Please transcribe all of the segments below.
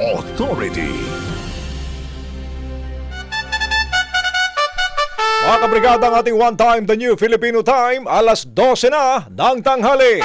Authority. Mga kabrigada ang ating one time, the new Filipino time, alas 12 na ng tanghali.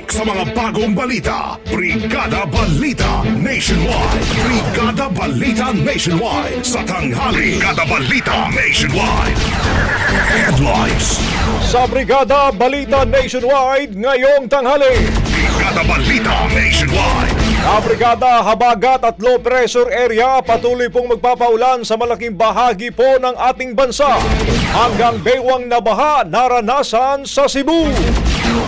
Siksik sa mga bagong balita. Brigada Balita Nationwide. Brigada Balita Nationwide. Sa tanghali. Brigada Balita Nationwide. Headlines. Sa Brigada Balita Nationwide ngayong tanghali. Brigada Balita Nationwide. Ang Brigada Habagat at Low Pressure Area patuloy pong magpapaulan sa malaking bahagi po ng ating bansa. Hanggang bewang na baha naranasan sa Cebu.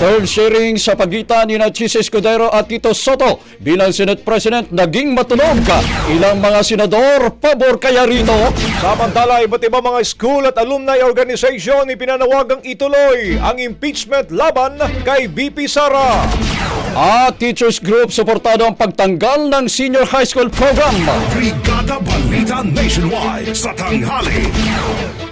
Term sharing sa pagitan ni Chis Escudero at Tito Soto bilang Senate President naging matunog ka. Ilang mga senador pabor kaya rito. Samantala, iba't ibang mga school at alumni organization ipinanawagang ituloy ang impeachment laban kay BP Sara. At teachers group suportado ang pagtanggal ng senior high school program. Brigada Balita Nationwide. Sa tanghali.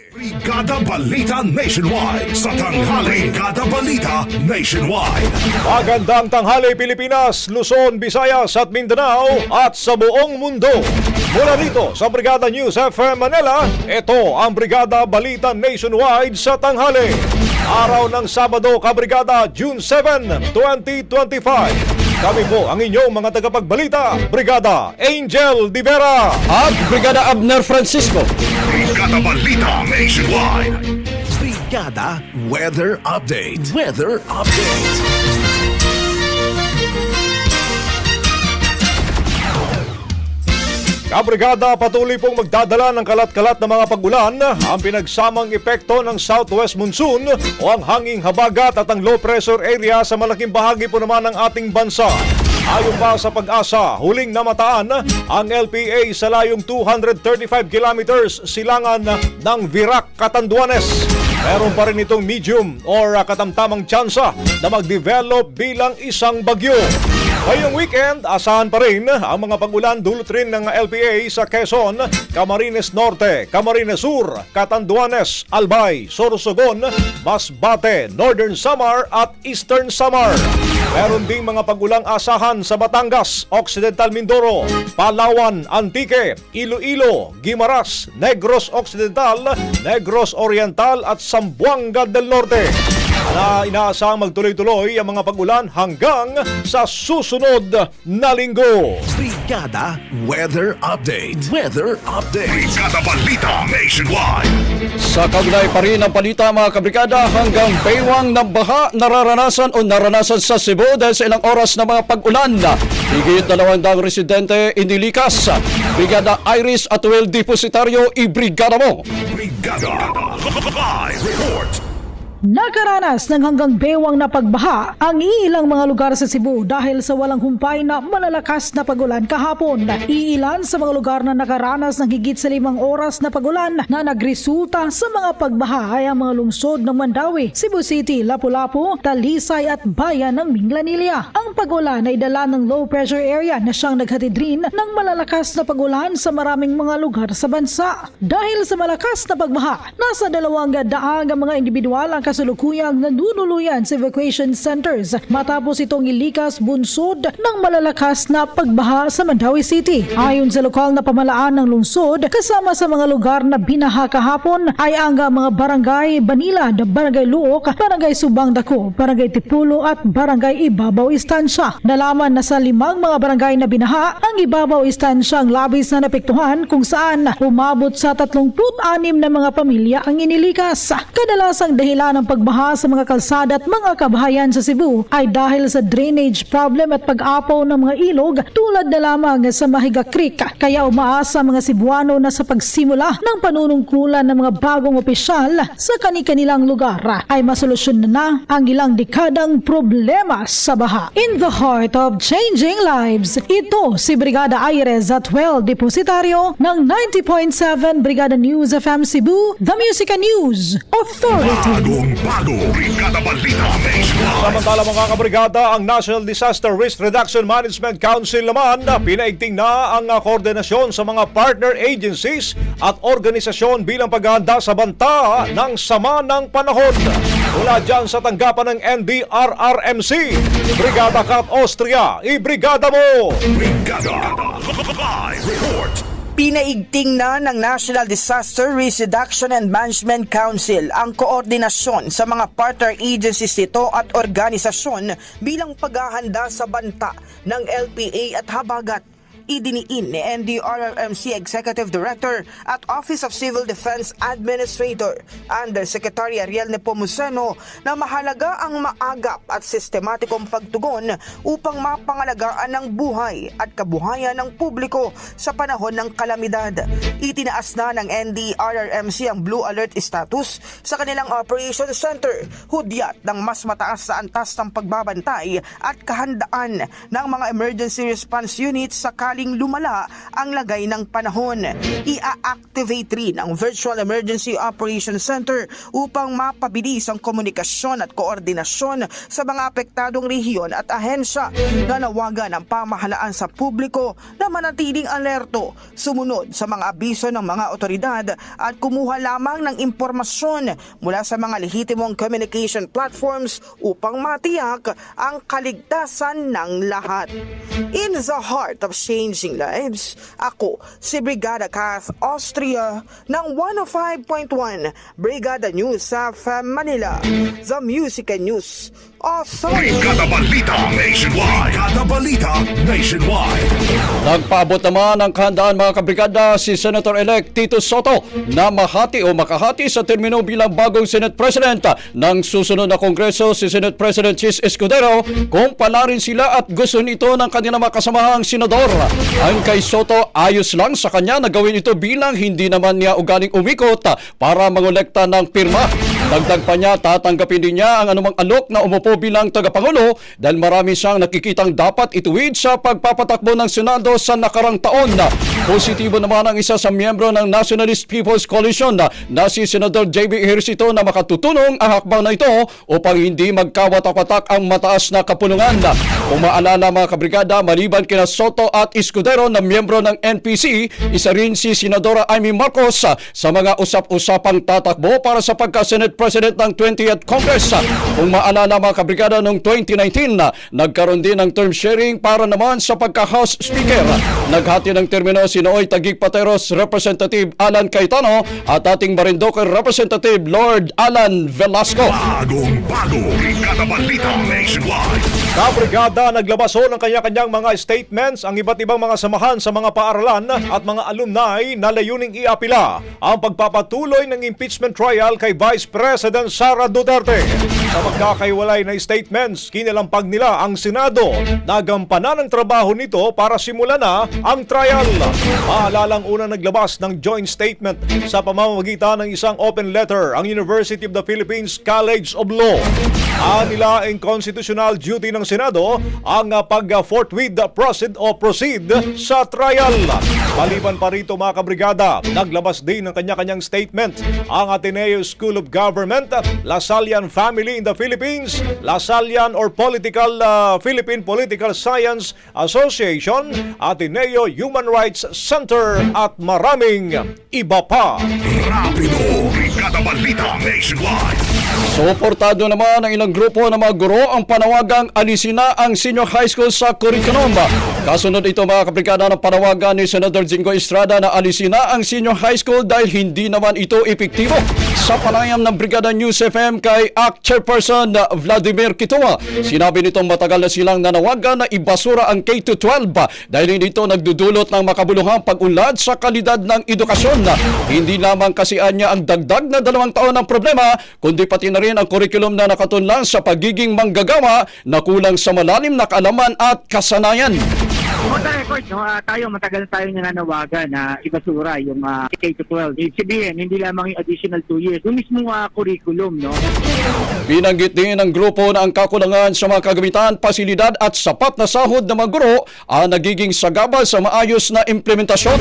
Brigada Balita Nationwide. Sa tanghali. Brigada Balita Nationwide. Magandang tanghali Pilipinas, Luzon, Visayas at Mindanao at sa buong mundo. Mula dito sa Brigada News FM Manila, ito ang Brigada Balita Nationwide sa tanghali. Araw ng Sabado, Kabrigada, June 7, 2025. Kami po ang inyong mga tagapagbalita, Brigada Angel Divera. At Brigada Abner Francisco. Brigada Balita Nationwide. Brigada Weather Update. Weather Update. Kabrigada patuloy pong magdadala ng kalat-kalat na mga pagulan ang pinagsamang epekto ng southwest monsoon o ang hanging habagat at ang low pressure area sa malaking bahagi po naman ng ating bansa. Ayon pa sa pag-asa, huling namataan ang LPA sa layong 235 kilometers silangan ng Virac, Catanduanes. Meron pa rin itong medium or katamtamang tsansa na mag-develop bilang isang bagyo. Ngayong weekend, asahan pa rin ang mga pag-ulan dulot rin ng LPA sa Quezon, Camarines Norte, Camarines Sur, Catanduanes, Albay, Sorsogon, Masbate, Northern Samar at Eastern Samar. Meron ding mga pag-ulang asahan sa Batangas, Occidental Mindoro, Palawan, Antique, Iloilo, Guimaras, Negros Occidental, Negros Oriental at Zamboanga del Norte na inaasahang magtuloy-tuloy ang mga pag-ulan hanggang sa susunod na linggo. Brigada Weather Update. Weather Update. Brigada Balita Nationwide. Sa kagnay pa rin ang palita mga kabrigada hanggang baywang ng baha nararanasan o naranasan sa Cebu dahil sa ilang oras na mga pag-ulan. Higit dalawang daang residente inilikas. Brigada Iris at Well Depositario, ibrigada mo! Brigada. Live report. Nakaranas ng hanggang bewang na pagbaha ang iilang mga lugar sa Cebu dahil sa walang humpay na malalakas na pagulan kahapon. Iilan sa mga lugar na nakaranas ng higit sa limang oras na pagulan na nagresulta sa mga pagbaha ay ang mga lungsod ng Mandawi, Cebu City, Lapu-Lapu, Talisay at Bayan ng Minglanilla. Ang pagulan ay dala ng low pressure area na siyang naghatid rin ng malalakas na pagulan sa maraming mga lugar sa bansa. Dahil sa malakas na pagbaha, nasa dalawang daang ang mga individual ang kasulukuyang nanunuluyan sa evacuation centers matapos itong ilikas bunsod ng malalakas na pagbaha sa Mandawi City. Ayon sa lokal na pamalaan ng lungsod, kasama sa mga lugar na binaha kahapon ay ang mga barangay Banila, Barangay Luok, Barangay Subang Dako, Barangay Tipulo at Barangay Ibabaw Istansya. Nalaman na sa limang mga barangay na binaha, ang Ibabaw Istansya ang labis na napektuhan kung saan umabot sa 36 na mga pamilya ang inilikas. Kadalasang dahilan ng pagbaha sa mga kalsada at mga kabahayan sa Cebu ay dahil sa drainage problem at pag-apaw ng mga ilog tulad na lamang sa Mahiga Creek. Kaya umaasa mga Cebuano na sa pagsimula ng panunungkulan ng mga bagong opisyal sa kani-kanilang lugar ay masolusyon na na ang ilang dekadang problema sa baha. In the heart of changing lives, ito si Brigada Aires at Well Depositaryo ng 90.7 Brigada News FM Cebu, The Music and News Authority. Bagong bago. Brigada Balita Nationwide. Samantala mga kabrigada, ang National Disaster Risk Reduction Management Council naman na pinaigting na ang ah, koordinasyon sa mga partner agencies at organisasyon bilang paghahanda sa banta ng sama ng panahon. Mula dyan sa tanggapan ng NDRRMC, Brigada Kat Austria, ibrigada mo! Brigada. Live report. Pinaigting na ng National Disaster Risk Reduction and Management Council ang koordinasyon sa mga partner agencies nito at organisasyon bilang paghahanda sa banta ng LPA at habagat. Idiniin ni NDRRMC Executive Director at Office of Civil Defense Administrator Undersecretary Ariel Nepomuceno na mahalaga ang maagap at sistematikong pagtugon upang mapangalagaan ng buhay at kabuhayan ng publiko sa panahon ng kalamidad. Itinaas na ng NDRRMC ang Blue Alert status sa kanilang Operation Center, hudyat ng mas mataas sa antas ng pagbabantay at kahandaan ng mga emergency response units sakaling lumala ang lagay ng panahon. Ia-activate rin ang Virtual Emergency Operation Center upang mapabilis ang komunikasyon at koordinasyon sa mga apektadong rehiyon at ahensya na nawagan ang pamahalaan sa publiko na manatiling alerto, sumunod sa mga abiso ng mga otoridad at kumuha lamang ng impormasyon mula sa mga lehitimong communication platforms upang matiyak ang kaligtasan ng lahat. In the heart of changing lives, ako si Brigada Kath Austria ng 105.1 Brigada News sa Manila, The Music and News Authority. Brigada Balita Nationwide. Brigada Balita Nationwide. Nagpaabot naman ng kahandaan mga kabrigada si Senator-elect Tito Soto na mahati o makahati sa termino bilang bagong Senate President ng susunod na Kongreso si Senate President Chis Escudero kung palarin sila at gusto nito ng kanilang mga kasamahang senador. Ang kay Soto ayos lang sa kanya na gawin ito bilang hindi naman niya ugaling umikot para mangolekta ng pirma. Dagdag pa niya, tatanggapin din niya ang anumang alok na umupo bilang tagapangulo dahil marami siyang nakikitang dapat ituwid sa pagpapatakbo ng Senado sa nakarang taon. Positibo naman ang isa sa miyembro ng Nationalist People's Coalition na, si Senador JB Ejercito na makatutulong ang hakbang na ito upang hindi magkawatak-watak ang mataas na kapulungan. Kung maalala mga kabrigada, maliban kina Soto at Escudero na miyembro ng NPC, isa rin si Senadora Amy Marcos sa mga usap-usapang tatakbo para sa pagka-Senate President ng 20th Congress. Kung maalala mga kabrigada noong 2019 na nagkaroon din ng term sharing para naman sa pagka-House Speaker. Naghati ng termino si Nooy Tagig Pateros Representative Alan Cayetano at ating Marinduque Representative Lord Alan Velasco. Bagong bago, Brigada Balita Nationwide. Kabrigada naglabas ho ng kanya-kanyang mga statements ang iba't ibang mga samahan sa mga paaralan at mga alumni na layuning iapila ang pagpapatuloy ng impeachment trial kay Vice President Sara Duterte. Sa magkakaiwalay na statements, kinilampag nila ang Senado na gampanan ang trabaho nito para simulan na ang trial. Maalalang una naglabas ng joint statement sa pamamagitan ng isang open letter ang University of the Philippines College of Law. Anila ang constitutional duty ng Senado ang pag-forthwith proceed o proceed sa trial. Maliban pa rito mga kabrigada, naglabas din ng kanya-kanyang statement ang Ateneo School of Government, Lasallian Family in the Philippines, Lasallian or Political uh, Philippine Political Science Association, Ateneo Human Rights Center at maraming iba pa. Rapido, Brigada Balita Nationwide. Suportado naman ng ilang grupo ng mga guro ang panawagang alisin na ang senior high school sa curriculum. Kasunod ito mga kabrigada ng panawagan ni Senator Jingo Estrada na alisin na ang senior high school dahil hindi naman ito epektibo. Sa panayam ng Brigada News FM kay ACT Chairperson Vladimir Kituwa, sinabi nitong matagal na silang nanawagan na ibasura ang K-12 dahil hindi ito nagdudulot ng makabuluhang pag-unlad sa kalidad ng edukasyon. Hindi lamang kasian niya ang dagdag na dalawang taon ng problema, kundi pati na rin ang kurikulum na nakatunlang sa pagiging manggagawa na kulang sa malalim na kaalaman at kasanayan. On the record, no, ah, tayo matagal tayo nananawagan na ibasura yung uh, K-12. Ibig sabihin, hindi lamang yung additional 2 years, yung mismo ah, curriculum, no? Binanggit din ng grupo na ang kakulangan sa mga kagamitan, pasilidad at sapat na sahod ng mga guro ang nagiging sagabal sa maayos na implementasyon.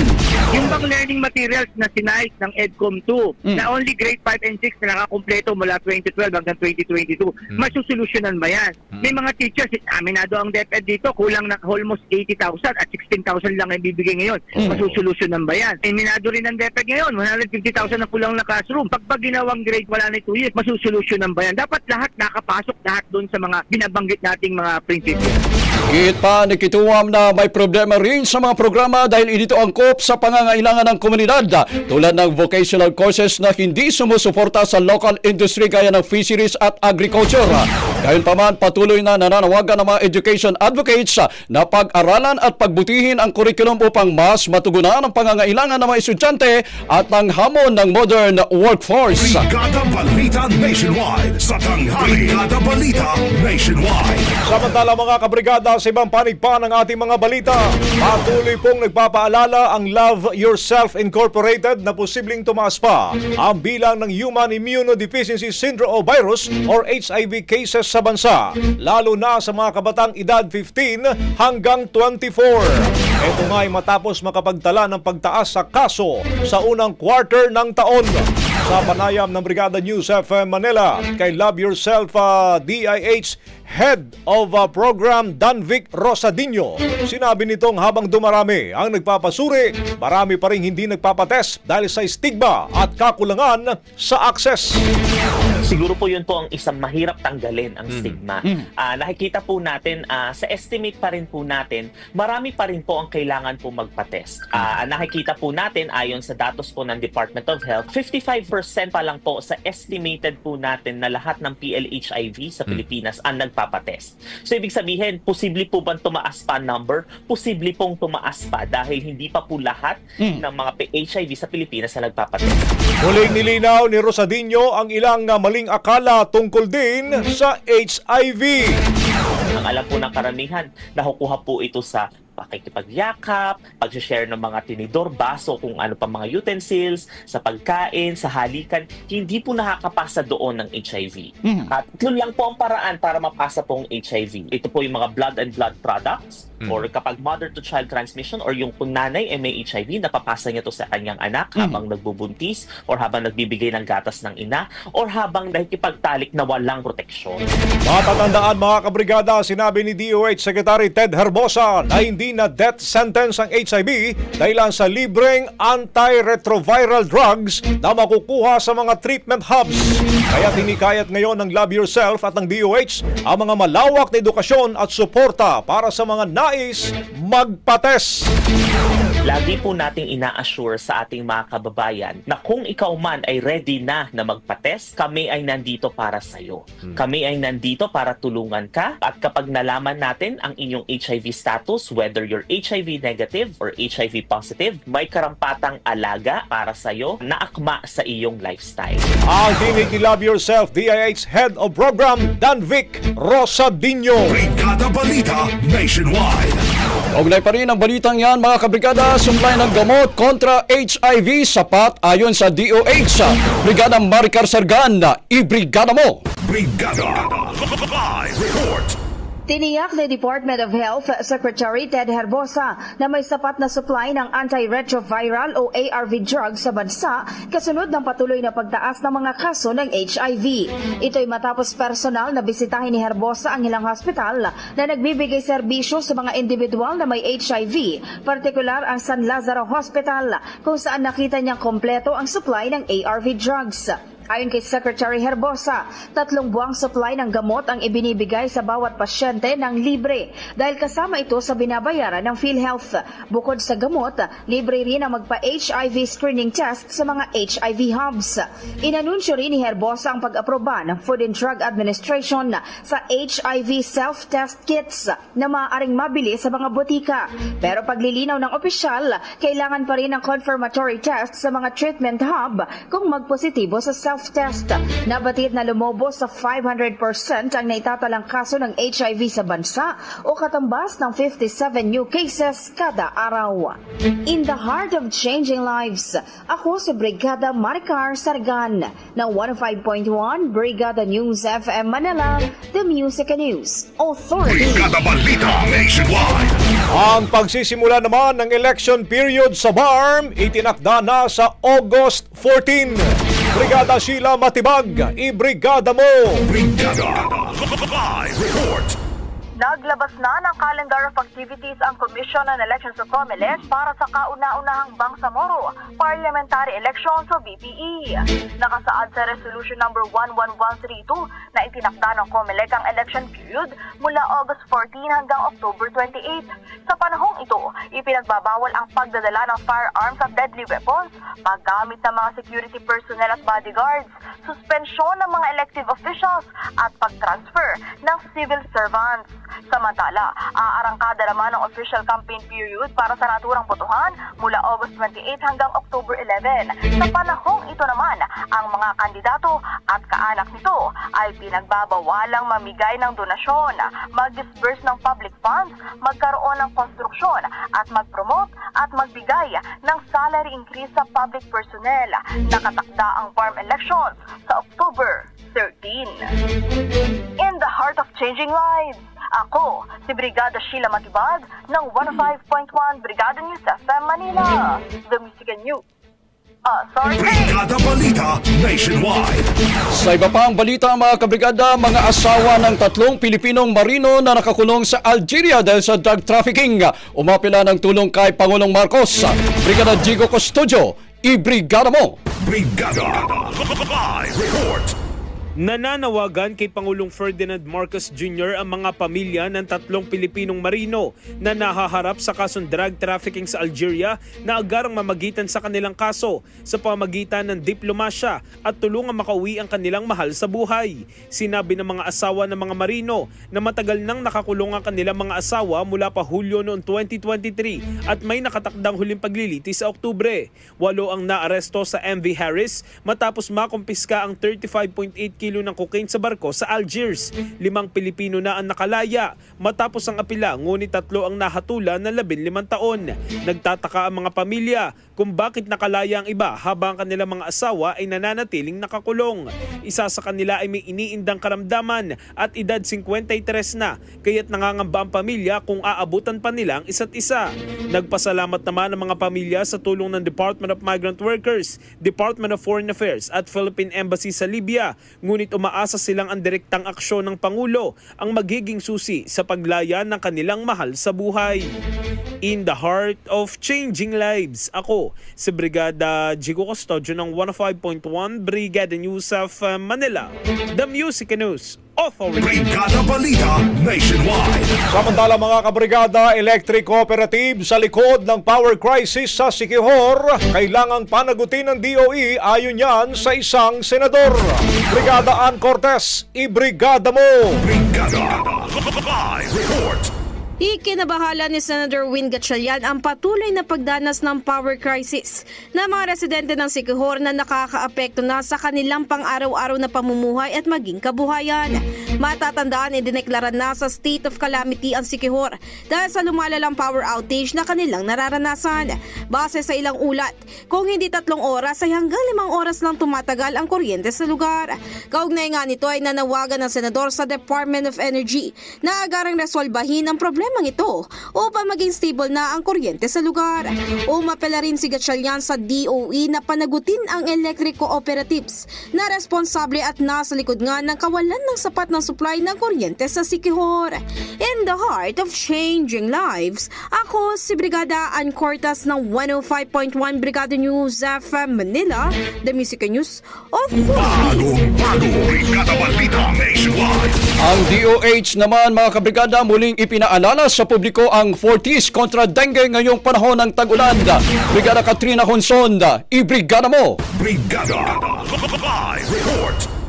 Yung bang learning materials na sinayos ng EDCOM 2, na only grade 5 and 6 na nakakompleto mula 2012 hanggang 2022, masusolusyonan ba yan? May mga teachers, aminado ang DepEd dito, kulang na almost 80,000 at 16,000 lang ang bibigay ngayon. Masusolusyonan ba yan? Aminado rin ang DepEd ngayon, 150,000 na kulang na classroom. Pag pag ginawang grade wala na 2 years, masusolusyonan ba yan? Dapat lahat nakapasok lahat doon sa mga binabanggit nating mga prinsipyo. Higit pa nikituwam na may problema rin sa mga programa dahil ito angkop sa pangangailangan ng komunidad tulad ng vocational courses na hindi sumusuporta sa local industry gaya ng fisheries at agriculture. Gayunpaman patuloy na nananawagan ng mga education advocates na pag-aralan at pagbutihin ang kurikulum upang mas matugunan ang pangangailangan ng mga estudyante at ang hamon ng modern workforce. Brigada Balita Nationwide. Sa tanghali, Brigada Balita Nationwide. Samantala mga kabrigada sa ibang panig pa ng ating mga balita, patuloy pong nagpapaalala ang Love Yourself Incorporated na posibleng tumaas pa ang bilang ng Human Immunodeficiency Syndrome o virus or HIV cases sa bansa, lalo na sa mga kabatang edad 15 hanggang 24. Ito nga ay matapos makapagtala ng pagtaas sa kaso sa unang quarter ng taon. Sa panayam ng Brigada News FM Manila kay Love Yourself uh, DIH Head of uh, Program Danvic Rosadinho. Sinabi nitong habang dumarami ang nagpapasuri, marami pa rin hindi nagpapatest dahil sa stigma at kakulangan sa access. Siguro po yun po ang isang mahirap tanggalin ang stigma. Ah, nakikita po natin, ah, sa estimate pa rin po natin, marami pa rin po ang kailangan po magpa-test. Ah, nakikita po natin, ayon sa datos po ng Department of Health, 55% pa lang po sa estimated po natin na lahat ng PLHIV sa Pilipinas ang nagpapatest. So ibig sabihin, posible po bang tumaas pa number? Posible pong tumaas pa dahil hindi pa po lahat ng mga HIV sa Pilipinas na nagpapatest. Muling nilinaw ni Rosadinho ang ilang maling akala tungkol din sa HIV. Ang alam po ng karamihan, nakukuha po ito sa pakikipagyakap, pag-share ng mga tinidor, baso, kung ano pa mga utensils, sa pagkain, sa halikan, hindi po nakakapasa doon ng HIV. At yun lang po ang paraan para mapasa po ang HIV. Ito po yung mga blood and blood products, or kapag mother-to-child transmission or yung kung nanay ay may HIV, napapasa niya to sa kanyang anak habang nagbubuntis or habang nagbibigay ng gatas ng ina or habang nakikipagtalik na walang proteksyon. Matatandaan mga kabrigada, sinabi ni DOH Secretary Ted Herbosa na hindi na death sentence ang HIV dahilan sa libreng antiretroviral drugs na makukuha sa mga treatment hubs. Kaya tinikayat ngayon ng Love Yourself at ng DOH ang mga malawak na edukasyon at suporta para sa mga nais magpates. Lagi po nating ina-assure sa ating mga kababayan na kung ikaw man ay ready na na magpa-test, kami ay nandito para sa iyo. Kami ay nandito para tulungan ka at kapag nalaman natin ang inyong HIV status, whether you're HIV negative or HIV positive, may karampatang alaga para sa iyo na akma sa iyong lifestyle. Ang tinig ni Love Yourself DIH Head of Program, Dan Vic Rosadinho. Brigada Balita Nationwide. Ugnay pa rin ang balitang yan mga kabrigada, supply ng gamot kontra HIV sapat ayon sa DOH. Brigada Maricar Sargan, ibrigada mo! Brigada Live Report. Tiniyak ni Department of Health Secretary Ted Herbosa na may sapat na supply ng antiretroviral o ARV drugs sa bansa kasunod ng patuloy na pagtaas ng mga kaso ng HIV. Ito'y matapos personal na bisitahin ni Herbosa ang ilang hospital na nagbibigay serbisyo sa mga individual na may HIV, partikular ang San Lazaro Hospital kung saan nakita niyang kompleto ang supply ng ARV drugs. Ayon kay Secretary Herbosa, tatlong buwang supply ng gamot ang ibinibigay sa bawat pasyente ng libre dahil kasama ito sa binabayaran ng PhilHealth. Bukod sa gamot, libre rin ang magpa-HIV screening test sa mga HIV hubs. Inanunsyo rin ni Herbosa ang pag-aproba ng Food and Drug Administration sa HIV self-test kits na maaaring mabili sa mga butika. Pero paglilinaw ng opisyal, kailangan pa rin ng confirmatory test sa mga treatment hub kung magpositibo sa self self-test. Nabatid na lumobo sa 500% ang naitatalang kaso ng HIV sa bansa o katambas ng 57 new cases kada araw. In the heart of changing lives, ako si Brigada Maricar Sargan ng 105.1 Brigada News FM Manila, The Music and News Authority. Brigada Balita Nationwide. Ang pagsisimula naman ng election period sa BARM itinakda na sa August 14. Brigada Sheila Matibag, ibrigada mo! Brigada Live Report. Naglabas na ng calendar of activities ang Commission on Elections o COMELEC para sa kauna-unahang Bangsamoro Parliamentary Elections o BPE. Nakasaad sa Resolution number 11132 na itinakda ng COMELEC ang election period mula August 14 hanggang October 28. Sa panahong ito, ipinagbabawal ang pagdadala ng firearms at deadly weapons, paggamit ng mga security personnel at bodyguards, suspensyon ng mga elective officials at pag-transfer ng civil servants. Samantala, aarangkada naman ang official campaign period para sa naturang botohan mula August 28 hanggang October 11. Sa panahong ito naman, ang mga kandidato at kaanak nito ay pinagbabawalang mamigay ng donasyon, mag-disburse ng public funds, magkaroon ng konstruksyon at mag-promote at magbigay ng salary increase sa public personnel. Nakatakda ang farm elections sa October 13. In the heart of changing lives, ako, si Brigada Sheila Matibag ng 105.1 Brigada News FM Manila. The Music and News. Authority. Brigada Balita Nationwide. Sa iba pang balita mga kabrigada, mga asawa ng tatlong Pilipinong marino na nakakulong sa Algeria dahil sa drug trafficking. Umapila ng tulong kay Pangulong Marcos. Brigada Jigo Custodio, ibrigada mo! Brigada Live Report. Nananawagan kay Pangulong Ferdinand Marcos Jr. ang mga pamilya ng tatlong Pilipinong marino na nahaharap sa kasong drug trafficking sa Algeria na agarang mamagitan sa kanilang kaso sa pamagitan ng diplomasya at tulungan makauwi ang kanilang mahal sa buhay. Sinabi ng mga asawa ng mga marino na matagal nang nakakulong ang kanilang mga asawa mula pa Hulyo noong 2023 at may nakatakdang huling paglilitis sa Oktubre. Walo ang naaresto sa MV Harris matapos makumpiska ang 35.8 kg kilo ng cocaine sa barko sa Algiers. Limang Pilipino na ang nakalaya matapos ang apila ngunit tatlo ang nahatulan ng 15 taon. Nagtataka ang mga pamilya kung bakit nakalaya ang iba habang ang kanilang mga asawa ay nananatiling nakakulong. Isa sa kanila ay may iniindang karamdaman at edad 53 na kaya't nangangamba ang pamilya kung aabutan pa nila ang isa't isa. Nagpasalamat naman ang mga pamilya sa tulong ng Department of Migrant Workers, Department of Foreign Affairs at Philippine Embassy sa Libya. Ngunit umaasa silang ang direktang aksyon ng Pangulo ang magiging susi sa paglaya ng kanilang mahal sa buhay. In the heart of changing lives, ako si Brigada Jigo Custodio ng 105.1 Brigada News of uh, Manila, The Music News Authority. Brigada Balita Nationwide. Samantala mga kabrigada, electric cooperative sa likod ng power crisis sa Sikihor, kailangang panagutin ng DOE ayon yan sa isang senador. Brigada Ann Cortez, ibrigada mo! Brigada Live Report. Ikinabahala ni Senator Win Gatchalian ang patuloy na pagdanas ng power crisis na mga residente ng Sikihor na nakakaapekto na sa kanilang pang-araw-araw na pamumuhay at maging kabuhayan. Matatandaan ay dineklara na sa state of calamity ang Sikihor dahil sa lumalalang power outage na kanilang nararanasan. Base sa ilang ulat, kung hindi tatlong oras ay hanggang limang oras lang tumatagal ang kuryente sa lugar. Kaugnay nga nito ay nanawagan ng senador sa Department of Energy na agarang resolbahin ang problemang ito upang maging stable na ang kuryente sa lugar. Umapela rin si Gatchalian sa DOE na panagutin ang electric cooperatives na responsable at nasa likod nga ng kawalan ng sapat na supply ng kuryente sa Sikihor. In the heart of changing lives, ako si Brigada Ann Cortas ng 105.1 Brigada News FM Manila, The Music News of Bagong bago. Brigada Balita Nationwide. Ang DOH naman mga kabrigada muling ipinaalala sa publiko ang Fortis kontra dengue ngayong panahon ng tag-ulan. Brigada Katrina Consonda, ibrigada mo! Brigada Live Report.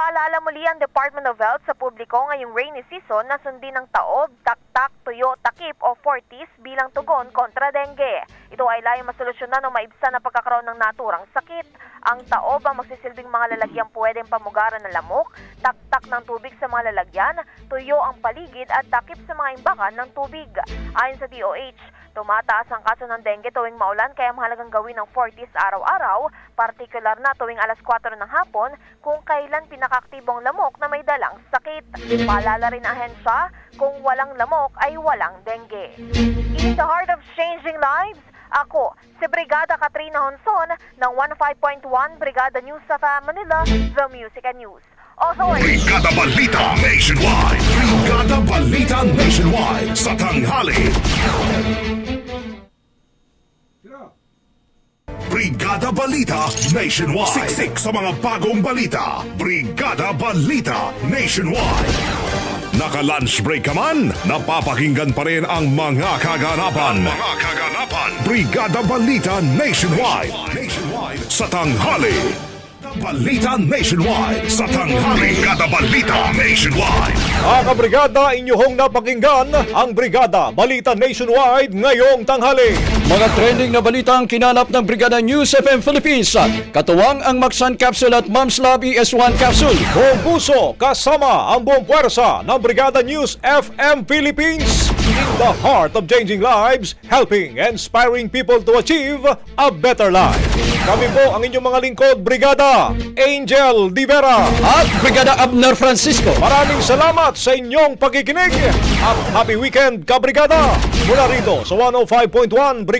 Nagpaalala muli ang Department of Health sa publiko ngayong rainy season na sundin ng taob, taktak, tuyo, takip o fortis bilang tugon kontra dengue. Ito ay layong masolusyonan o maibsan na pagkakaroon ng naturang sakit. Ang taob ang magsisilbing mga lalagyan pwedeng pamugaran ng lamok, taktak ng tubig sa mga lalagyan, tuyo ang paligid at takip sa mga imbakan ng tubig. Ayon sa DOH, Tumataas ang kaso ng dengue tuwing maulan kaya mahalagang gawin ng Fortis araw-araw, partikular na tuwing alas 4 ng hapon kung kailan pinakaktibong lamok na may dalang sakit. Paalala rin ang ahensya, kung walang lamok ay walang dengue. In the heart of changing lives, ako, si Brigada Katrina Honson ng 15.1 Brigada News sa Manila, The Music and News. Authority. Brigada Balita Nationwide. Brigada Balita Nationwide. Sa tanghali. Brigada Balita Nationwide. Siksik sa mga bagong balita. Brigada Balita Nationwide. Naka-lunch break ka man, napapakinggan pa rin ang mga kaganapan. mga kaganapan. Brigada Balita Nationwide. Nationwide. Sa tanghali. Balita Nationwide. Sa tanghali. Brigada Balita Nationwide. Mga kabrigada, inyong napakinggan ang Brigada Balita Nationwide ngayong tanghali. Mga trending na balita ang kinalap ng Brigada News FM Philippines. Katuwang ang Maxan Capsule at Mom's Lab ES1 Capsule. Buong puso kasama ang buong puwersa ng Brigada News FM Philippines in the heart of changing lives, helping and inspiring people to achieve a better life. Kami po ang inyong mga lingkod, Brigada Angel Divera. At Brigada Abner Francisco. Maraming salamat sa inyong pagkikinig at happy weekend, kabrigada! Mula rito sa 105.1 Brigada